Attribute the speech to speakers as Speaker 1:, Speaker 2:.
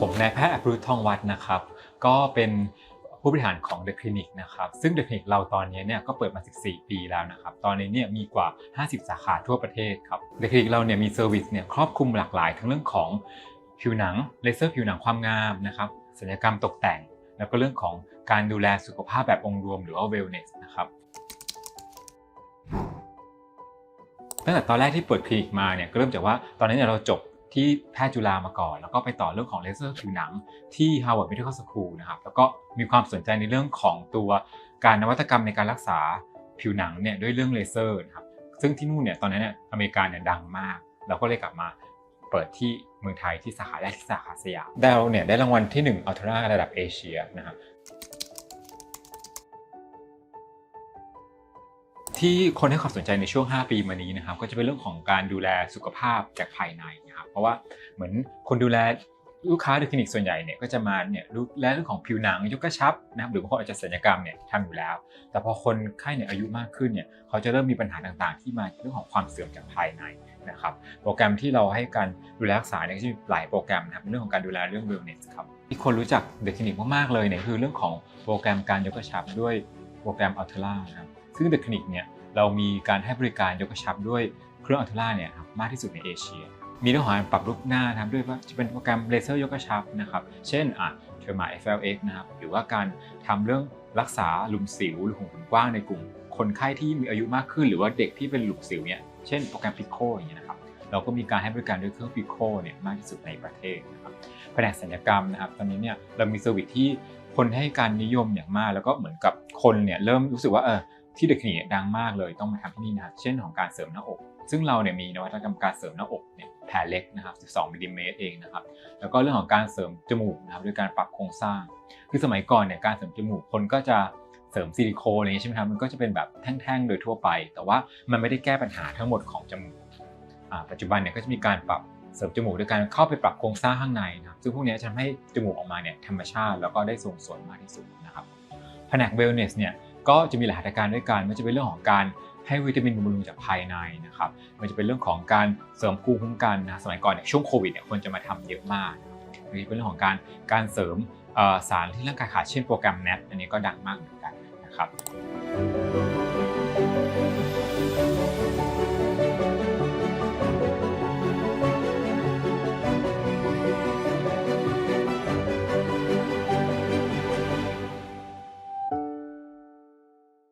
Speaker 1: ผมนายแพทย์อภรุธทองวัดนะครับ ก็เป็นผู้บริหารของ The Clinic นะครับซึ่ง The Clinic เราตอนนี้เนี่ยก็เปิดมา 14 ปีแล้วนะครับตอนนี้เนี่ยมีกว่า 50 สาขาทั่วประเทศครับ The Clinic เราเนี่ยมีเซอร์วิสเนี่ยครอบคลุมหลากหลายทั้งเรื่องของผิวหนังเลเซอร์ผิวหนังความงามนะครับศัลยกรรมตกแต่ง แล้วก็เรื่องของการดูแลสุขภาพแบบองค์รวมหรือว่า wellness นะครับ ตั้งแต่ตอนแรกที่เปิดคลินิกมาเนี่ยก็เริ่มจากว่าตอนนั้นเนี่ยเราจบที่แพทย์จุฬามาก่อน แล้วก็ไปต่อเรื่องของเลเซอร์ผิวหนังที่ Harvard Medical School นะครับแล้วก็มีความสนใจในเรื่องของตัวการนวัตกรรมในการรักษาผิวหนังเนี่ยด้วยเรื่องเลเซอร์นะครับซึ่งที่นู่นเนี่ยตอนนั้นเนี่ยอเมริกาเนี่ยดังมาก เราก็เลยกลับมาเปิดที่เมืองไทยที่สาขาแรกที่สาขาสยามได้เราเนี่ยได้รางวัลที่1อัลตร้าระดับเอเชียนะครับ ที่คนให้ความสนใจในช่วง 5 ปีมานี้นะครับก็จะเป็นเรื่องของการดูแลสุขภาพจากภายในนะครับเพราะว่าเหมือนคนดูแลลูกค้าในคลินิกส่วนใหญ่เนี่ยก็จะมาเนี่ยดูแลเรื่องของผิวหนังยกกระชับนะครับหรือบางคนอาจจะศัลยกรรมเนี่ยทำอยู่แล้ว แต่พอคนไข้เนี่ยอายุมากขึ้นเนี่ยเขาจะเริ่มมีปัญหาต่างๆ ที่มาเรื่องของความเสื่อมจากภายในนะครับโปรแกรมที่เราให้การดูแลรักษาเนี่ยก็จะมีหลายโปรแกรมนะครับเป็นเรื่องของการดูแลเรื่อง wellness ครับที่คนรู้จักเดอะคลินิกมากๆเลยเนี่ยคือเรื่องของโปรแกรมการยกกระชับด้วยโปรแกรมอัลเทล่านะครับ ซึ่งเดอะคลินิกเนี่ยเรามีการให้บริการยกกระชับด้วยเครื่องอัลตราเนี่ยครับมากที่สุดในเอเชีย มีเรื่องของการปรับรูปหน้านะครับด้วยว่าจะเป็นโปรแกรมเลเซอร์ยกกระชับนะครับ เช่นอะเทอร์มา FLX นะครับ หรือว่าการทำเรื่องรักษาหลุมสิวหรือหุมกว้างในกลุ่ม คนไข้ที่มีอายุมากขึ้น หรือว่าเด็กที่เป็นหลุมสิวเนี่ยเช่นโปรแกรม Pico อย่างเงี้ยนะครับเราก็มีการให้บริการด้วยเครื่อง Pico เนี่ยมากที่สุดในประเทศนะครับแผนกศัลยกรรมนะครับ ตอนนี้เนี่ยเรามีเซอร์วิสที่คนให้การนิยมอย่างมาก แล้วก็เหมือนกับคนเนี่ยเริ่มรู้สึกว่าเออ ที่เดอะคลินิกดังมากเลยต้องมาทำที่นี่นะครับเช่นของการเสริมหน้าอก ซึ่งเราเนี่ยมีนวัตกรรมการเสริมหน้าอกเนี่ยแผลเล็กนะครับ 12มิลลิเมตรเองนะครับ แล้วก็เรื่องของการเสริมจมูกนะครับด้วยการปรับโครงสร้าง คือสมัยก่อนเนี่ยการเสริมจมูกคนก็จะเสริมซิลิโคนอะไรอย่างนี้ใช่ไหมครับมันก็จะเป็นแบบแท่งๆ โดยทั่วไป แต่ว่ามันไม่ได้แก้ปัญหาทั้งหมดของจมูกปัจจุบันเนี่ยก็จะมีการปรับเสริมจมูกด้วยการเข้าไปปรับโครงสร้างข้างในนะครับซึ่งพวกนี้จะทำให้จมูกออกมาเนี่ยธรรมชาติแล้วก็ได้ทรงสวยมากที่สุดนะครับแผนก wellness เนี่ย ก็จะมีหลายหัตถการด้วยกันมันจะเป็นเรื่องของการให้วิตามินบำรุงจากภายในนะครับมันจะเป็นเรื่องของการเสริมภูมิคุ้มกันนะสมัยก่อนเนี่ยช่วงโควิดเนี่ยคนจะมาทำเยอะมากนะครับมันจะเป็นเรื่องของการการเสริมสารที่ร่างกายขาดเช่นโปรแกรม NAT อันนี้ก็ดังมากเหมือนกันนะครับ